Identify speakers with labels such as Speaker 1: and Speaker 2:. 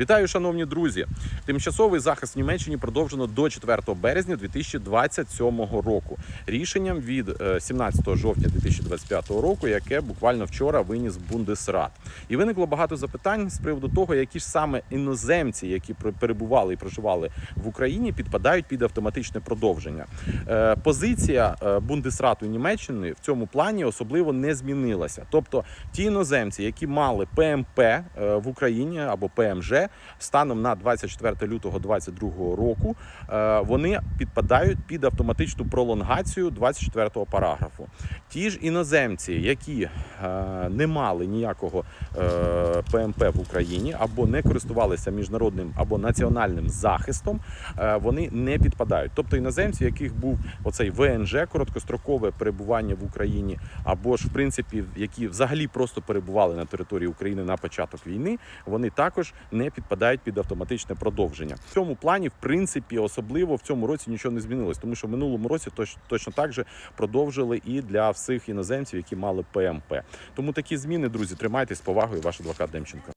Speaker 1: Вітаю, шановні друзі! Тимчасовий захист в Німеччині продовжено до 4 березня 2027 року. Рішенням від е, 17 жовтня 2025 року, яке буквально вчора виніс Бундесрат. І виникло багато запитань з приводу того, які ж саме іноземці, які перебували і проживали в Україні, підпадають під автоматичне продовження. Е, Позиція е, Бундесрату Німеччини в цьому плані особливо не змінилася. Тобто ті іноземці, які мали ПМП е, в Україні або ПМЖ станом на 24 лютого 2022 року, е, вони підпадають під автоматичну пролонгацію 24 параграфу. Ті ж іноземці, які е, не мали ніякого е, ПМП в Україні або не користувалися міжнародним або національним захистом, е, вони не підпадають. Тобто іноземці, яких був оцей ВНЖ, короткострокове перебування в Україні, або ж в принципі, які взагалі просто перебували на території України на початок війни, вони також не підпадають під автоматичне продовження. В цьому плані, в принципі, особливо в цьому році нічого не змінилось, тому що в минулому році точ, точно так же продовжили і для всіх іноземців, які мали ПМП. Тому такі зміни, друзі, тримайтесь з повагою, ваш адвокат Демченко.